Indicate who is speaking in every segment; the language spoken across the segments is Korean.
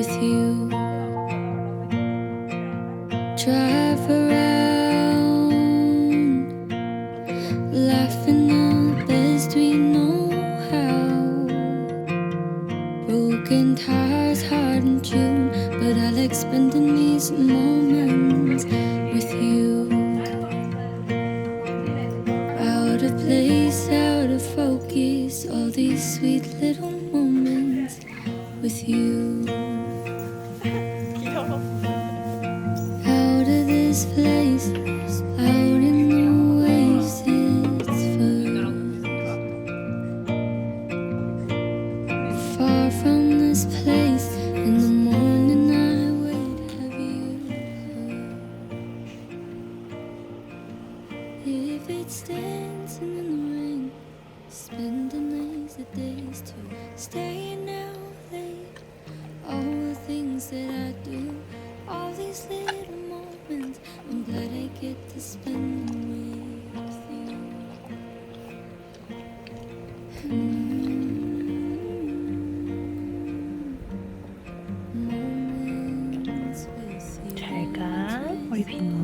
Speaker 1: with you. Drive around, laughing the best we know how. Broken tires hard in June, but I like spending these moments with you. Out of place, out of focus, all these sweet little moments with you. Out of this place, out in the waves, it's first. Far from this place, in the morning I wait, have you? If it's dancing in the rain, spending lazy days to out late, all the things that I do, all these little moments, I'm glad I get to spend them with you. Moments with you.
Speaker 2: 잘 가, 우리 비누.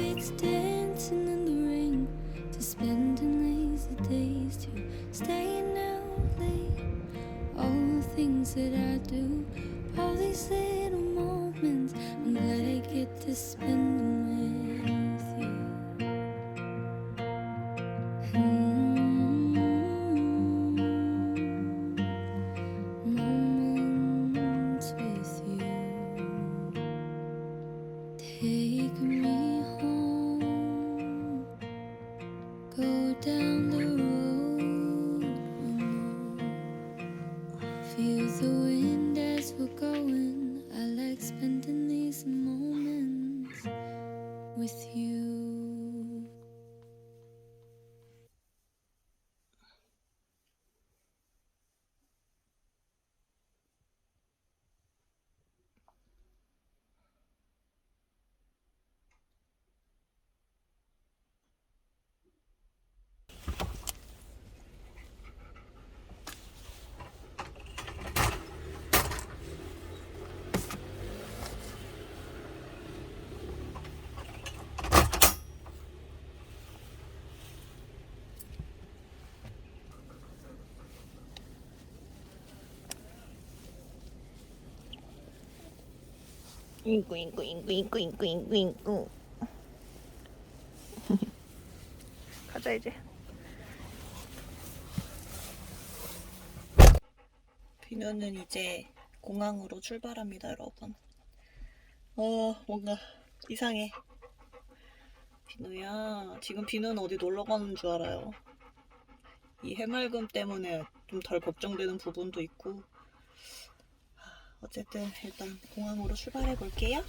Speaker 1: It's dancing in the rain, to spending lazy days, to staying out late, all the things that I do, all these little
Speaker 2: 잉꾸 잉꾸 잉꾸 잉꾸 잉꾸 잉꾸 잉꾸. 가자 이제. 비누는 이제 공항으로 출발합니다, 여러분. 어, 뭔가 이상해. 비누야, 지금 비누는 어디 놀러 가는 줄 알아요. 이 해맑음 때문에 좀 덜 걱정되는 부분도 있고. 어쨌든 일단 공항으로 출발해 볼게요.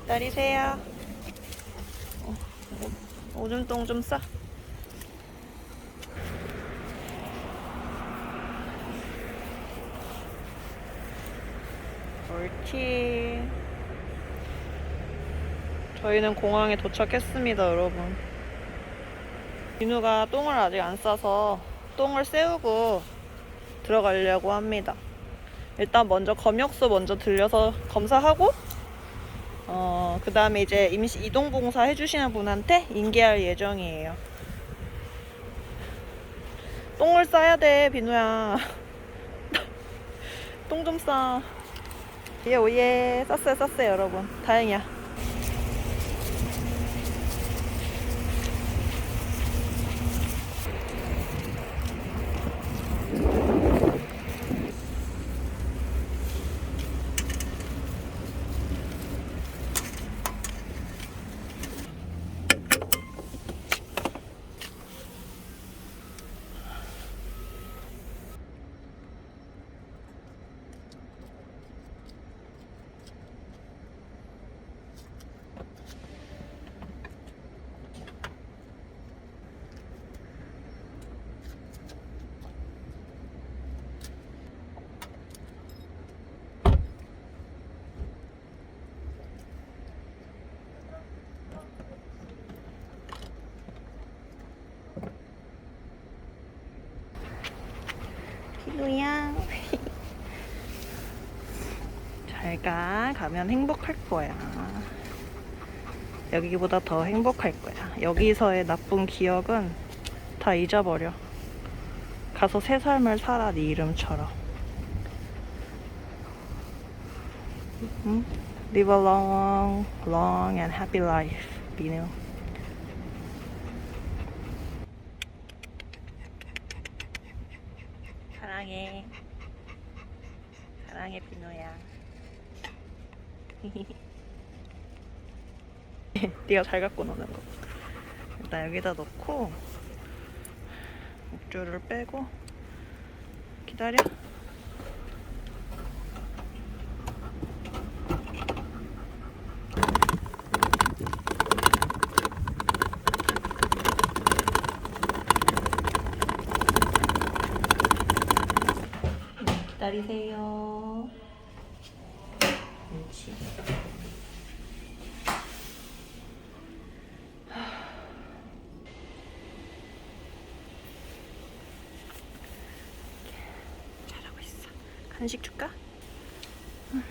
Speaker 2: 기다리세요. 어, 오- 오줌똥 좀 싸. 옳지. 저희는 공항에 도착했습니다, 여러분. 민우가 똥을 아직 안 싸서 똥을 세우고 들어가려고 합니다. 일단 먼저 검역소 먼저 들려서 검사하고 어, 그 다음에 이제 임시 이동 봉사 해주시는 분한테 인계할 예정이에요. 똥을 싸야 돼, 비누야. 똥 좀 싸. 예, 오예. 쌌어요, 쌌어요, 여러분. 다행이야. 잘 가. 가면 행복할 거야. 여기보다 더 행복할 거야. 여기서의 나쁜 기억은 다 잊어버려. 가서 새 삶을 살아, 네 이름처럼. 응? Live a long, long and happy life, 비누. 사랑해. 사랑해, 비누야. 네가 잘 갖고 노는 거. 일단 여기다 넣고 목줄을 빼고 기다려. 기다리세요. 그렇지. 잘하고 있어. 간식 줄까? 응.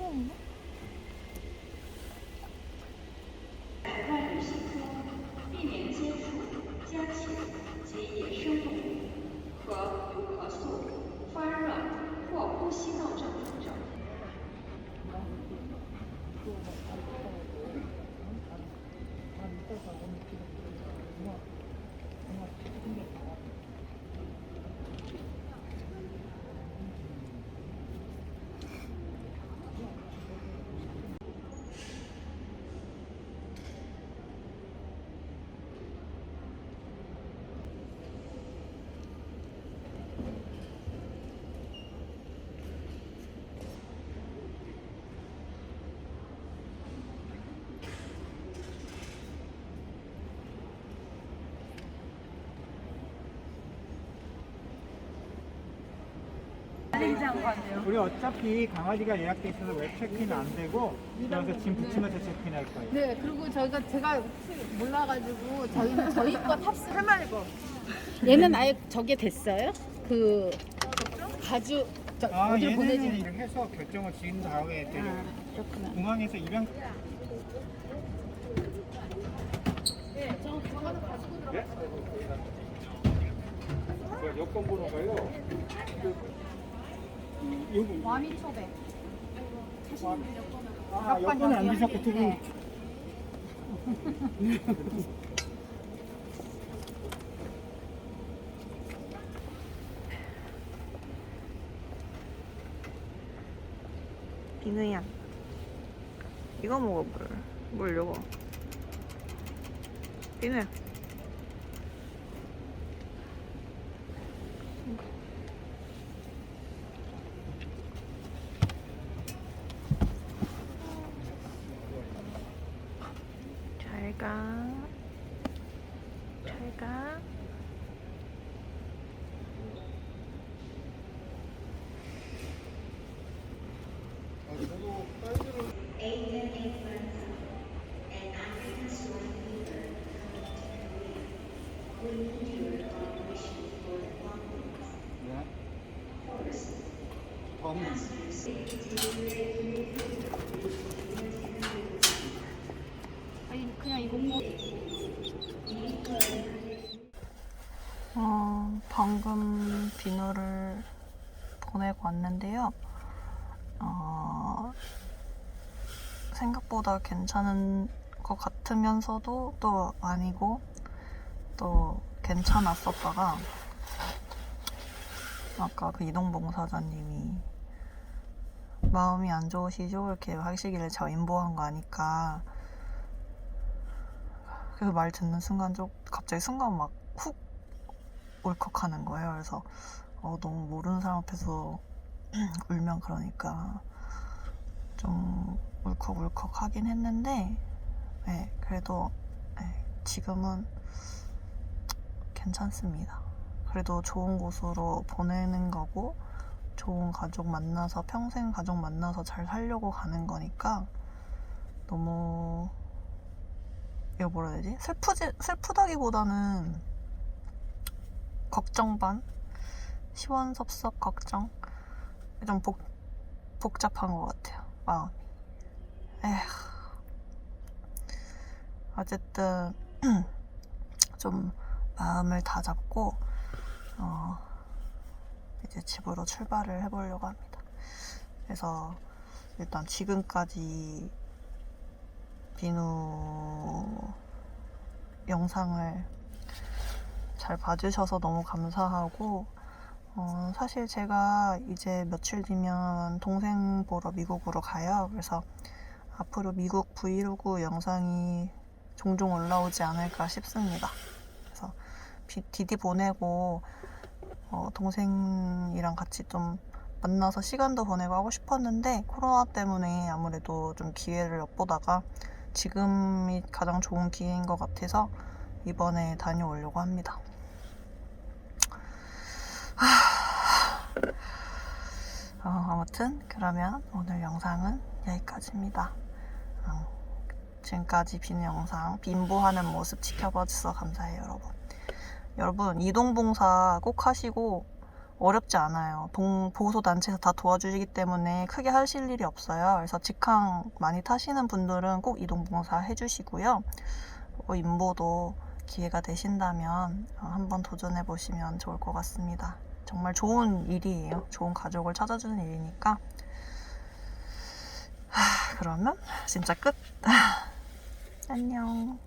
Speaker 2: 응.
Speaker 3: 우리 어차피 강아지가 예약돼 있어서 웹 체크인 안 되고 그래서 짐 붙이면서 체크인할 거예요.
Speaker 4: 네, 그리고 저희가 제가 혹시 몰라가지고 저희는 저희 거 탑스 해말고 얘는 아예 저게 됐어요? 그 가주 저
Speaker 3: 아
Speaker 4: 어디로
Speaker 3: 얘네는
Speaker 4: 보내지?
Speaker 3: 이렇게 해서 결정을 지은 다음에 데려
Speaker 4: 아, 그렇구나.
Speaker 3: 공항에서 입양 여권 번호가요. 요거
Speaker 4: 와미 초백.
Speaker 3: 아 여권을 안 주셨고 두 분.
Speaker 2: 비누야. 이거 먹어, 물. 물 요거. 비누야. 잘 가. 잘 가.
Speaker 3: 네. 덤.
Speaker 2: 어, 방금 비누를 보내고 왔는데요. 어, 생각보다 괜찮은 것 같으면서도 또 아니고 또 괜찮았었다가 아까 그 이동봉사자님이 마음이 안 좋으시죠? 이렇게 하시길래 저 인보한 거 아니까 그말 듣는 순간 좀 갑자기 순간 막 훅 울컥하는 거예요. 그래서 어, 너무 모르는 사람 앞에서 울면 그러니까 좀 울컥울컥 하긴 했는데 네, 그래도 네, 지금은 괜찮습니다. 그래도 좋은 곳으로 보내는 거고 좋은 가족 만나서 평생 가족 만나서 잘 살려고 가는 거니까 너무 이거 뭐라 해야 되지? 슬프지 슬프다기보다는 걱정 반 시원섭섭 걱정 좀 복, 복잡한 것 같아요 마음이 에휴 어쨌든 좀 마음을 다 잡고 어, 이제 집으로 출발을 해보려고 합니다. 그래서 일단 지금까지 비누 영상을 잘 봐주셔서 너무 감사하고 어, 사실 제가 이제 며칠 뒤면 동생 보러 미국으로 가요. 그래서 앞으로 미국 브이로그 영상이 종종 올라오지 않을까 싶습니다. 그래서 비- 디디 보내고 어, 동생이랑 같이 좀 만나서 시간도 보내고 하고 싶었는데 코로나 때문에 아무래도 좀 기회를 엿보다가 지금이 가장 좋은 기회인 것 같아서 이번에 다녀오려고 합니다. 어, 아무튼 그러면 오늘 영상은 여기까지입니다. 음, 지금까지 비누 영상 빈보하는 모습 지켜봐 주셔서 감사해요 여러분. 여러분 이동봉사 꼭 하시고 어렵지 않아요. 동 보호소 단체에서 다 도와주시기 때문에 크게 하실 일이 없어요. 그래서 직항 많이 타시는 분들은 꼭 이동봉사 해주시고요. 어, 인보도 기회가 되신다면 어, 한번 도전해 보시면 좋을 것 같습니다. 정말 좋은 일이에요. 좋은 가족을 찾아주는 일이니까. 하, 그러면 진짜 끝. 안녕.